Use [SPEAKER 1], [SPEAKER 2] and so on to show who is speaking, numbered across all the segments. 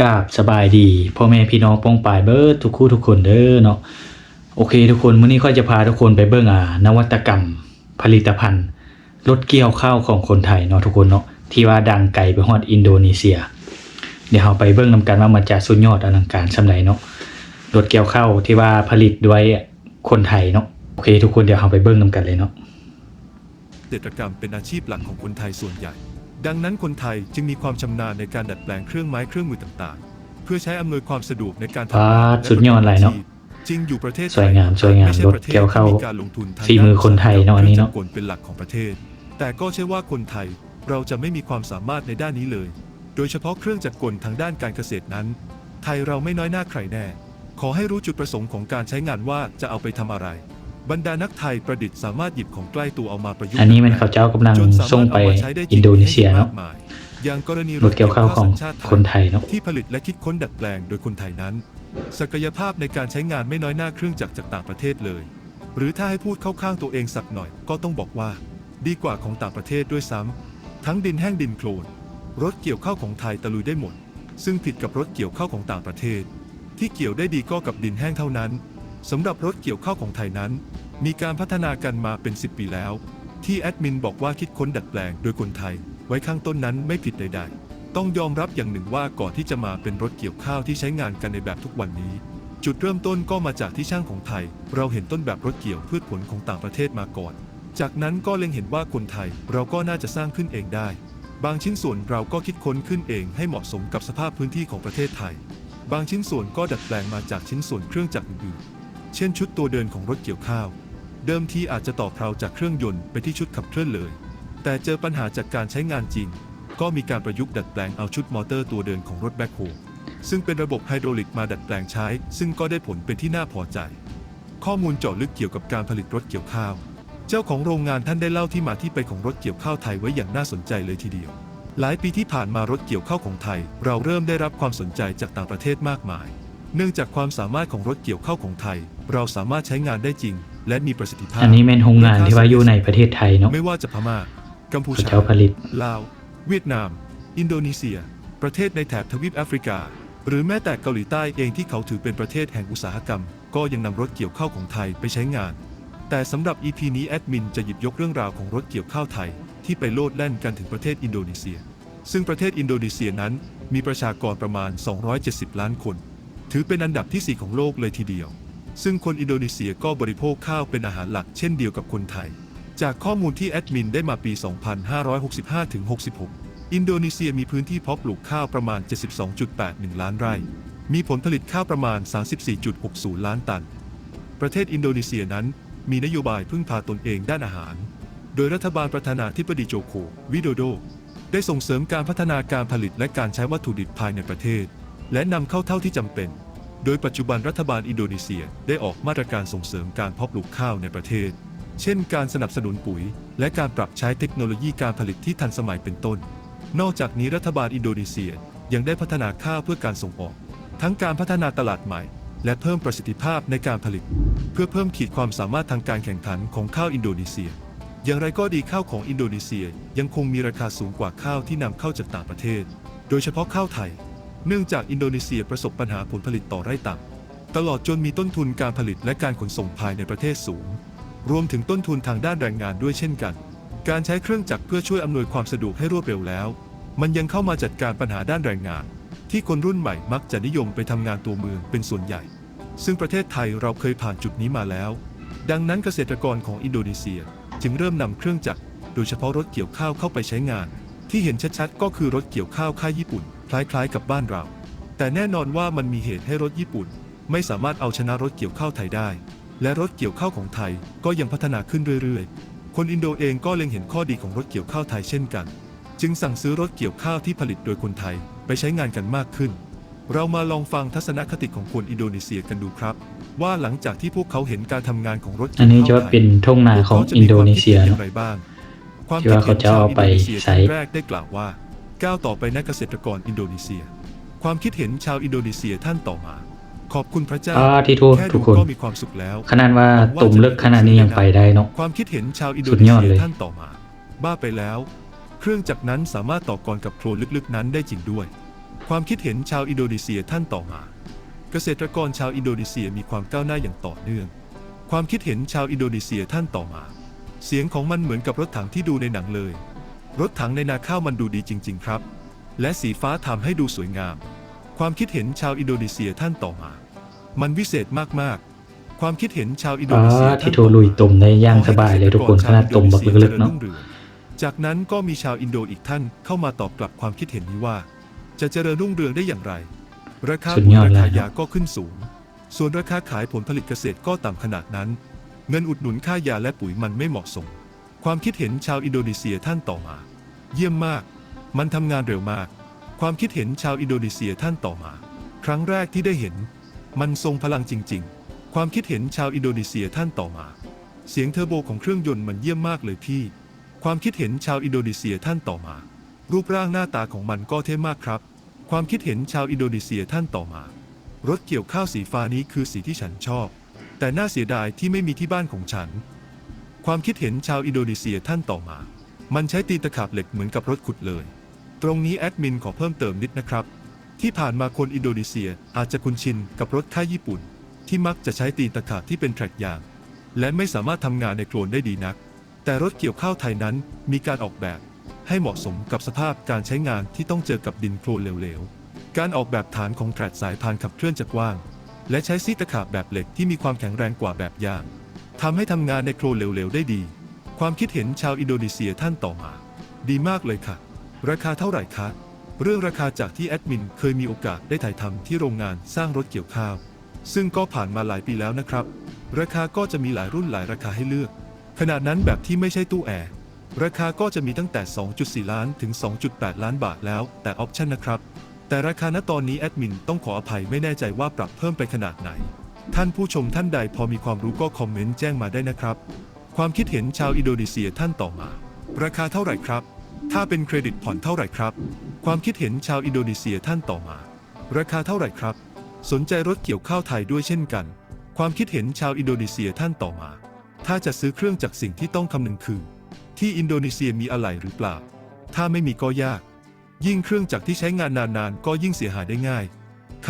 [SPEAKER 1] กาบสบายดีพ่อแม่พี่น้องป้องปายเบิร์ดทุกคู่ทุกคนเด้อเนาะโอเค ทุกคนมื้อนี้ค่อยจะพาทุกคนไปเบิ่งอ่านวัตกรรม ผลิตภัณฑ์รถเกี่ยวข้าวของคนไทยเนาะทุกคนเนาะที่ว่าดังไกลไปฮอดอินโดนีเซีย เดี๋ยวเราไปเบิ่งนำกันว่ามันจะสุดยอดอลังการสำไรเนาะรถเกี่ยวข้าวที่ว่าผลิตด้วยคนไทยเนาะโอเค ทุกคนเดี๋ยวเราไปเบิ่งนำกันเลยเนาะ
[SPEAKER 2] เกษตรกรรมเป็นอาชีพหลักของคนไทยส่วนใหญ่ ดังนั้นคนไทยจึงมีความชำนาญในการดัดแปลงเครื่องไม้เครื่องมือต่างๆ เพื่อใช้อำนวยความสะดวกในการทำงาน
[SPEAKER 1] ว้า
[SPEAKER 2] และ
[SPEAKER 1] สุดยอดเลยเนอะ
[SPEAKER 2] จริงอยู่ประเทศไท
[SPEAKER 1] สวยงามสวยงาม
[SPEAKER 2] ไม่ใช่
[SPEAKER 1] รถ
[SPEAKER 2] ประเทศ
[SPEAKER 1] เกี่ยวเข้า
[SPEAKER 2] ที่มีการลงทุนทาง
[SPEAKER 1] ฝีมือคนไทยเนอะอันนี้เนอะ
[SPEAKER 2] ครื่องจักรกลเป็นหลักของประเทศ แต่ก็ใช่ว่าคนไทยเราจะไม่มีความสามารถในด้านนี้เลย โดยเฉพาะเครื่องจักรกลทางด้านการเกษตรนั้น ไทยเราไม่น้อยหน้าใครแน่ ขอให้รู้จุดประสงค์ของการใช้งานว่าจะเอาไปทำอะไร บรรดานักไทยประดิษฐ์สามารถหยิบของใกล้ตัวเอามาประยุกต์
[SPEAKER 1] อันนี้มันเขาเจ้ากำลัง
[SPEAKER 2] จนสามารถ
[SPEAKER 1] ส่งไป
[SPEAKER 2] เอามาใช้ด้จริ
[SPEAKER 1] อินโดนีเซียเนาะ
[SPEAKER 2] ให้มกมยอย่างกรณี
[SPEAKER 1] รถเกี่ยวข้าวของ
[SPEAKER 2] สัญชาติ
[SPEAKER 1] คนไทยเนาะ
[SPEAKER 2] ที่ผลิตและคิดค้นดัดแปลงโดยคนไทยนั้น ศักยภาพในการใช้งานไม่น้อยหน้าเครื่องจักรจากต่างประเทศเลย หรือถ้าให้พูดเข้าข้างตัวเองสักหน่อย ก็ต้องบอกว่า ดีกว่าของต่างประเทศด้วยซ้ำทั้งดินแห้งดินโคลนรถเกี่ยวข้าวของไทยตะลุยได้หมด ซึ่งผิดกับรถเกี่ยวข้าวของต่างประเทศ ที่เกี่ยวได้ดีก็กับดินแห้งเท่านั้น สำหรับรถเกี่ยวข้าวของไทยนั้น มีการพัฒนากันมาเป็น 10 ปีแล้ว ที่แอดมินบอกว่าคิดค้นดัดแปลงโดยคนไทย ไว้ข้างต้นนั้นไม่ผิดใด ๆ ต้องยอมรับอย่างหนึ่งว่าก่อนที่จะมาเป็นรถเกี่ยวข้าวที่ใช้งานกันในแบบทุกวันนี้ จุดเริ่มต้นก็มาจากที่ช่างของไทย เราเห็นต้นแบบรถเกี่ยวพืชผลของต่างประเทศมาก่อน จากนั้นก็เล็งเห็นว่าคนไทยเราก็น่าจะสร้างขึ้นเองได้ บางชิ้นส่วนเราก็คิดค้นขึ้นเองให้เหมาะสมกับสภาพพื้นที่ของประเทศไทย บางชิ้นส่วนก็ดัดแปลงมาจากชิ้นส่วนเครื่องจักรอื่นๆ เช่นชุดตัวเดินของรถเกี่ยวข้าว เดิมทีอาจจะต่อเพลาจากเครื่องยนต์ไปที่ชุดขับเคลื่อนเลย แต่เจอปัญหาจากการใช้งานจริง ก็มีการประยุกต์ดัดแปลงเอาชุดมอเตอร์ตัวเดินของรถแบ็คโฮซึ่งเป็นระบบไฮดรอลิกมาดัดแปลงใช้ ซึ่งก็ได้ผลเป็นที่น่าพอใจ ข้อมูลเจาะลึกเกี่ยวกับการผลิตรถเกี่ยวข้าว เจ้าของโรงงานท่านได้เล่าที่มาที่ไปของรถเกี่ยวข้าวไทยไว้อย่างน่าสนใจเลยทีเดียว หลายปีที่ผ่านมารถเกี่ยวข้าวของไทย เราเริ่มได้รับความสนใจจากต่างประเทศมากมาย เนื่องจากความสามารถของรถเกี่ยวข้าวของไทย เราสามารถใช้งานได้จริง และมีประสิทธิภาพ
[SPEAKER 1] อันนี้เป็นโรงงานที่ว่าอยู่ในประเทศไทยเนาะ
[SPEAKER 2] ไม่ว่าจะพม่า กัมพู
[SPEAKER 1] เขา
[SPEAKER 2] ชา
[SPEAKER 1] เจ้าผลิต
[SPEAKER 2] ลาว เวียดนาม อินโดนีเซีย ประเทศในแถบทวีปแอฟริกา หรือแม้แต่เกาหลีใต้เองที่เขาถือเป็นประเทศแห่งอุตสาหกรรม ก็ยังนำรถเกี่ยวข้าวของไทยไปใช้งาน แต่สำหรับ EP นี้แอดมินจะหยิบยกเรื่องราวของรถเกี่ยวข้าวไทย ที่ไปโลดแล่นกันถึงประเทศอินโดนีเซีย ซึ่งประเทศอินโดนีเซียนั้นมีประชากรประมาณ 270 ล้านคน ถือเป็นอันดับที่ 4 ของโลกเลยทีเดียว ซึ่งคนอินโดนีเซียก็บริโภคข้าวเป็นอาหารหลักเช่นเดียวกับคนไทย จากข้อมูลที่แอดมินได้มาปี 2565-66 อินโดนีเซียมีพื้นที่เพาะปลูกข้าวประมาณ 72.81 ล้านไร่ มีผลผลิตข้าวประมาณ 34.60 ล้านตัน ประเทศอินโดนีเซียนั้นมีนโยบายพึ่งพาตนเองด้านอาหาร โดยรัฐบาลประธานาธิบดีโจโค วิโดโด ได้ส่งเสริมการพัฒนาการผลิตและการใช้วัตถุดิบภายในประเทศ และนำเข้าเท่าที่จำเป็น โดยปัจจุบันรัฐบาลอินโดนีเซียได้ออกมาตรการส่งเสริมการเพาะปลูกข้าวในประเทศ เช่น การสนับสนุนปุ๋ย และการปรับใช้เทคโนโลยีการผลิตที่ทันสมัยเป็นต้น นอกจากนี้รัฐบาลอินโดนีเซียยังได้พัฒนาข้าวเพื่อการส่งออก ทั้งการพัฒนาตลาดใหม่ และเพิ่มประสิทธิภาพในการผลิต เพื่อเพิ่มขีดความสามารถทางการแข่งขันของข้าวอินโดนีเซีย อย่างไรก็ดีข้าวของอินโดนีเซียยังคงมีราคาสูงกว่าข้าวที่นำเข้าจากต่างประเทศ โดยเฉพาะข้าวไทย เนื่องจากอินโดนีเซียประสบปัญหาผลผลิตต่อไร่ต่ำตลอดจนมีต้นทุนการผลิตและการขนส่งภายในประเทศสูง รวมถึงต้นทุนทางด้านแรงงานด้วยเช่นกัน การใช้เครื่องจักรเพื่อช่วยอำนวยความสะดวกให้รวดเร็วแล้ว มันยังเข้ามาจัดการปัญหาด้านแรงงาน ที่คนรุ่นใหม่มักจะนิยมไปทำงานตัวเมืองเป็นส่วนใหญ่ ซึ่งประเทศไทยเราเคยผ่านจุดนี้มาแล้ว ดังนั้นเกษตรกรของอินโดนีเซียจึงเริ่มนำเครื่องจักร โดยเฉพาะรถเกี่ยวข้าวเข้าไปใช้งาน ที่เห็นชัดๆก็คือรถเกี่ยวข้าวค่ายญี่ปุ่น คล้ายๆกับบ้านเรา แต่แน่นอนว่ามันมีเหตุให้รถญี่ปุ่น ไม่สามารถเอาชนะรถเกี่ยวข้าวไทยได้ และรถเกี่ยวข้าวของไทยก็ยังพัฒนาขึ้นเรื่อยๆ คนอินโดเองก็เล็งเห็นข้อดีของรถเกี่ยวข้าวไทยเช่นกัน จึงสั่งซื้อรถเกี่ยวข้าวที่ผลิตโดยคนไทยไปใช้งานกันมากขึ้น เรามาลองฟังทัศนคติของคนอินโดนีเซียกันดูครับ ว่าหลังจากที่พวกเขาเห็นการทำงานของรถ
[SPEAKER 1] อันนี้จะ
[SPEAKER 2] เกี่ยว
[SPEAKER 1] ว่า
[SPEAKER 2] ข้าวไทย
[SPEAKER 1] เป็นทุ่งนาของอินโดนีเซีย
[SPEAKER 2] อ
[SPEAKER 1] เนาะ
[SPEAKER 2] ย่างไรบ้างความ
[SPEAKER 1] ที่ว่าเขาจะเอาไปใช้
[SPEAKER 2] คิดเห็นชาวอินโดนีเซียคนแรกได้กล่าวว่า ก้าวต่อไปนักเกษตรกรอินโดนีเซีย ความคิดเห็นชาวอินโดนีเซียท่านต่อมา ขอบคุณพระเจ้า
[SPEAKER 1] อ่าที่ทั่ว
[SPEAKER 2] แค่
[SPEAKER 1] ทุ
[SPEAKER 2] ดู
[SPEAKER 1] กคน
[SPEAKER 2] ก็มีความสุขแล้ว
[SPEAKER 1] ขนาดว่าตุ่มเลิกขนาดนี้ยังไปได้เนาะ
[SPEAKER 2] ความคิดเห็นชาวอินโด
[SPEAKER 1] สุ
[SPEAKER 2] นี
[SPEAKER 1] ดยอด
[SPEAKER 2] เซี
[SPEAKER 1] เลยย
[SPEAKER 2] ท่านต่อมา บ้าไปแล้ว เครื่องจักรนั้นสามารถต่อกรกับโครนลึกๆนั้นได้จริงด้วย ความคิดเห็นชาวอินโดนีเซียท่านต่อมา เกษตรกรชาวอินโดนีเซียมีความก้าวหน้าอย่างต่อเนื่อง ความคิดเห็นชาวอินโดนีเซียท่านต่อมา เสียงของมันเหมือนกับรถถังที่ดูในหนังเลย รถถังในนาข้าวมันดูดีจริง ๆ ครับ และสีฟ้าทำให้ดูสวยงาม ความคิดเห็นชาวอินโดนีเซียท่านต่อมา มันวิเศษมากๆ ความคิดเห็นชาวอินโด
[SPEAKER 1] ป้า
[SPEAKER 2] นีเซีย
[SPEAKER 1] ที่
[SPEAKER 2] ท่าน
[SPEAKER 1] โท
[SPEAKER 2] ต่อ
[SPEAKER 1] ลุย
[SPEAKER 2] มา
[SPEAKER 1] ตุ่มได้ย่างสบายเลยทุกคนขนาดตุ่มบักลึกๆเนาะ
[SPEAKER 2] จากนั้นก็มีชาวอินโดอีกท่านเข้ามาตอบกลับความคิดเห็นนี้ว่า จะเจริญรุ่งเรืองได้อย่างไร ราคา
[SPEAKER 1] สุด
[SPEAKER 2] ปุ๋
[SPEAKER 1] ย
[SPEAKER 2] ย
[SPEAKER 1] อด
[SPEAKER 2] รา
[SPEAKER 1] เลย
[SPEAKER 2] คา
[SPEAKER 1] เนอะ
[SPEAKER 2] ยาก็ขึ้นสูง ส่วนราคาขายผลผลิตเกษตรก็ต่ำขนาดนั้น เงินอุดหนุนค่ายาและปุ๋ยมันไม่เหมาะสม ความคิดเห็นชาวอินโดนีเซียท่านต่อมา เยี่ยมมาก มันทำงานเร็วมาก ความคิดเห็นชาวอินโดนีเซียท่านต่อมา ครั้งแรกที่ได้เห็น มันทรงพลังจริง ๆ ความคิดเห็นชาวอินโดนีเซียท่านต่อมา เสียงเทอร์โบของเครื่องยนต์มันเยี่ยมมากเลยพี่ ความคิดเห็นชาวอินโดนีเซียท่านต่อมา รูปร่างหน้าตาของมันก็เท่มากครับ ความคิดเห็นชาวอินโดนีเซียท่านต่อมา รถเกี่ยวข้าวสีฟ้านี้คือสีที่ฉันชอบ แต่น่าเสียดายที่ไม่มีที่บ้านของฉัน ความคิดเห็นชาวอินโดนีเซียท่านต่อมา มันใช้ตีตะขาบเหล็กเหมือนกับรถขุดเลย ตรงนี้แอดมินขอเพิ่มเติมนิดนะครับ ที่ผ่านมาคนอินโดนีเซียอาจจะคุ้นชินกับรถค่ายญี่ปุ่น ที่มักจะใช้ตีตะขาบที่เป็นแทร็กยาง และไม่สามารถทำงานในโคลนได้ดีนัก แต่รถเกี่ยวข้าวไทยนั้นมีการออกแบบ ให้เหมาะสมกับสภาพการใช้งานที่ต้องเจอกับดินโคลนเหลวๆ การออกแบบฐานของแทร็กสายพานขับเคลื่อนจะกว้าง และใช้ซีตะขาบแบบเหล็กที่มีความแข็งแรงกว่าแบบยาง ทำให้ทำงานในโคลนเหลวๆได้ดี ความคิดเห็นชาวอินโดนีเซียท่านต่อมา ดีมากเลยค่ะ ราคาเท่าไหร่คะ เรื่องราคาจากที่แอดมินเคยมีโอกาสได้ถ่ายทำที่โรงงานสร้างรถเกี่ยวข้าว ซึ่งก็ผ่านมาหลายปีแล้วนะครับ ราคาก็จะมีหลายรุ่นหลายราคาให้เลือกขนาดนั้นแบบที่ไม่ใช่ตู้แอร์ราคาก็จะมีตั้งแต่ 2.4 ล้านถึง 2.8 ล้านบาทแล้ว แต่ออปชั่นนะครับ แต่ราคาณตอนนี้แอดมินต้องขออภัยไม่แน่ใจว่าปรับเพิ่มไปขนาดไหน ท่านผู้ชมท่านใดพอมีความรู้ก็คอมเมนต์แจ้งมาได้นะครับ ความคิดเห็นชาวอินโดนีเซียท่านต่อมา ราคาเท่าไหร่ครับ ถ้าเป็นเครดิตผ่อนเท่าไหร่ครับ ความคิดเห็นชาวอินโดนีเซียท่านต่อมา ราคาเท่าไหร่ครับ สนใจรถเกี่ยวข้าวไทยด้วยเช่นกัน ความคิดเห็นชาวอินโดนีเซียท่านต่อมา ถ้าจะซื้อเครื่องจักสิ่งที่ต้องคำนึงคือ ที่อินโดนีเซียมีอะไรหรือเปล่า ถ้าไม่มีก็ยาก ยิ่งเครื่องจักรที่ใช้งานนานๆ ก็ยิ่งเสียหายได้ง่าย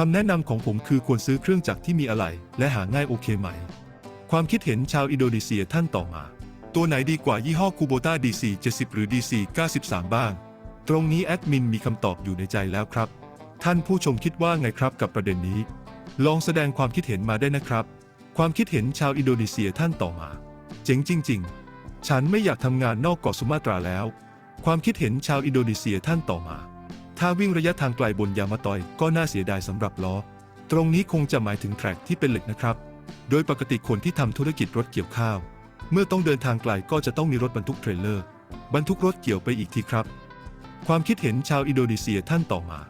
[SPEAKER 2] คำแนะนำของผมคือควรซื้อเครื่องจักรที่มีอะไรและหาง่ายโอเคไหม ความคิดเห็นชาวอินโดนีเซียท่านต่อมา ตัวไหนดีกว่ายี่ห้อคูโบต้า DC 70 หรือ DC 93 บ้าง ตรงนี้แอดมินมีคำตอบอยู่ในใจแล้วครับ ท่านผู้ชมคิดว่าไงครับกับประเด็นนี้ ลองแสดงความคิดเห็นมาได้นะครับ ความคิดเห็นชาวอินโดนีเซียท่านต่อมา เจ๋งจริง ๆ ฉันไม่อยากทำงานนอกเกาะสุมาตราแล้ว ความคิดเห็นชาวอินโดนีเซียท่านต่อมา ถ้าวิ่งระยะทางไกลบนยามาตอยก็น่าเสียดายสำหรับล้อ ตรงนี้คงจะหมายถึงแทร็กที่เป็นเหล็กนะครับ โดยปกติคนที่ทำธุรกิจรถเกี่ยวข้าว เมื่อต้องเดินทางไกลก็จะต้องมีรถบรรทุกเทรลเลอร์ บรรทุกรถเกี่ยวไปอีกทีครับ ความคิดเห็นชาวอินโดนีเซียท่านต่อมา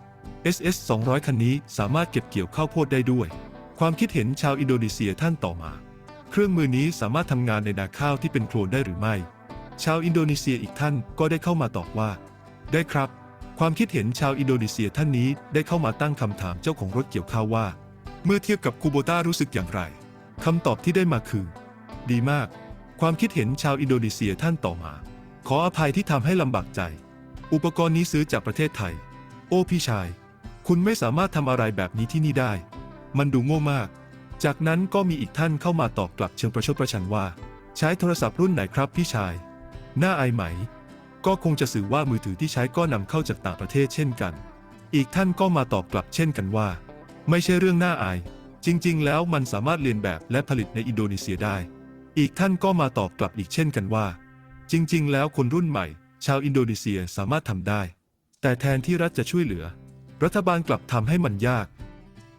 [SPEAKER 2] SS 200 คันนี้สามารถเก็บเกี่ยวข้าวโพดได้ด้วย ความคิดเห็นชาวอินโดนีเซียท่านต่อมา เครื่องมือนี้สามารถทำงานในนาข้าวที่เป็นโคลนได้หรือไม่ ชาวอินโดนีเซียอีกท่านก็ได้เข้ามาตอบว่า ได้ครับ ความคิดเห็นชาวอินโดนีเซียท่านนี้ได้เข้ามาตั้งคำถามเจ้าของรถเกี่ยวข้าวว่า เมื่อเทียบกับคูโบต้ารู้สึกอย่างไรคำตอบที่ได้มาคือ ดีมาก ความคิดเห็นชาวอินโดนีเซียท่านต่อมา ขออภัยที่ทำให้ลำบากใจ อุปกรณ์นี้ซื้อจากประเทศไทย โอ้พี่ชาย คุณไม่สามารถทำอะไรแบบนี้ที่นี่ได้ มันดูโง่มาก จากนั้นก็มีอีกท่านเข้ามาตอบกลับเชิงประชดประชันว่า ใช้โทรศัพท์รุ่นไหนครับพี่ชาย น่าอายไหม ก็คงจะสื่อว่ามือถือที่ใช้ก็นำเข้าจากต่างประเทศเช่นกัน อีกท่านก็มาตอบกลับเช่นกันว่า ไม่ใช่เรื่องน่าอาย จริง ๆ แล้วมันสามารถเรียนแบบและผลิตในอินโดนีเซียได้ อีกท่านก็มาตอบกลับอีกเช่นกันว่า จริง ๆ แล้วคนรุ่นใหม่ ชาวอินโดนีเซียสามารถทำได้ แต่แทนที่รัฐจะช่วยเหลือ รัฐบาลกลับทำให้มันยาก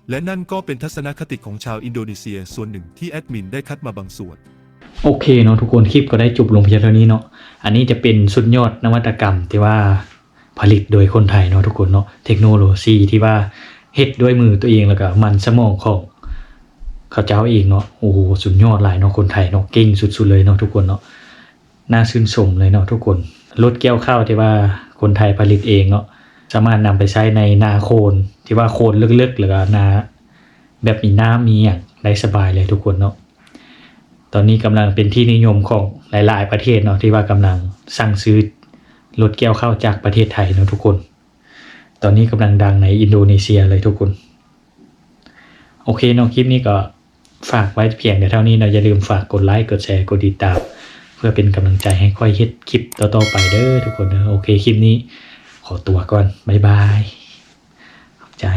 [SPEAKER 2] และนั่นก็เป็นทัศนคติของชาวอินโดนีเซียส่วนหนึ่งที่แอดมินได้คัดมาบางส่วน
[SPEAKER 1] โอเคเนาะทุกคนคลิปก็ได้จบลงเพียงเท่านี้เนาะอันนี้จะเป็นสุดยอดนวัตกรรมที่ว่าผลิตโดยคนไทยเนาะทุกคนเนาะเทคโนโลยีที่ว่าเฮ็ดด้วยมือตัวเองแล้วก็มันสมองของเขาเจ้าเองเนาะโอ้โหสุดยอดหลายเนาะคนไทยเนาะเก่งสุดๆเลยเนาะทุกคนเนาะน่าชื่นชมเลยเนาะทุกคนรถเกี่ยวข้าวที่ว่าคนไทยผลิตเองเนาะสามารถนำไปใช้ในนาโคลนที่ว่าโคลนลึกๆหรือว่านาแบบมีน้ำมีอย่างได้สบายเลยทุกคนเนาะ ตอนนี้กำลังเป็นที่นิยมของหลาย ๆ ประเทศเนาะที่ว่ากำลังสั่งซื้อรถเกี่ยวข้าจากประเทศไทยเนาะทุกคน ตอนนี้กำลังดังในอินโดนีเซียเลยทุกคน โอเคเนาะคลิปนี้ก็ฝากไว้เพียงแต่เท่านี้เนาะอย่าลืมฝากกดไลค์กดแชร์กดติดตามเพื่อเป็นกำลังใจให้ค่อยเฮ็ดคลิปต่อๆไปเด้อทุกคนเด้อโอเคคลิปนี้ขอตัวก่อน บ๊ายบายขอบใจ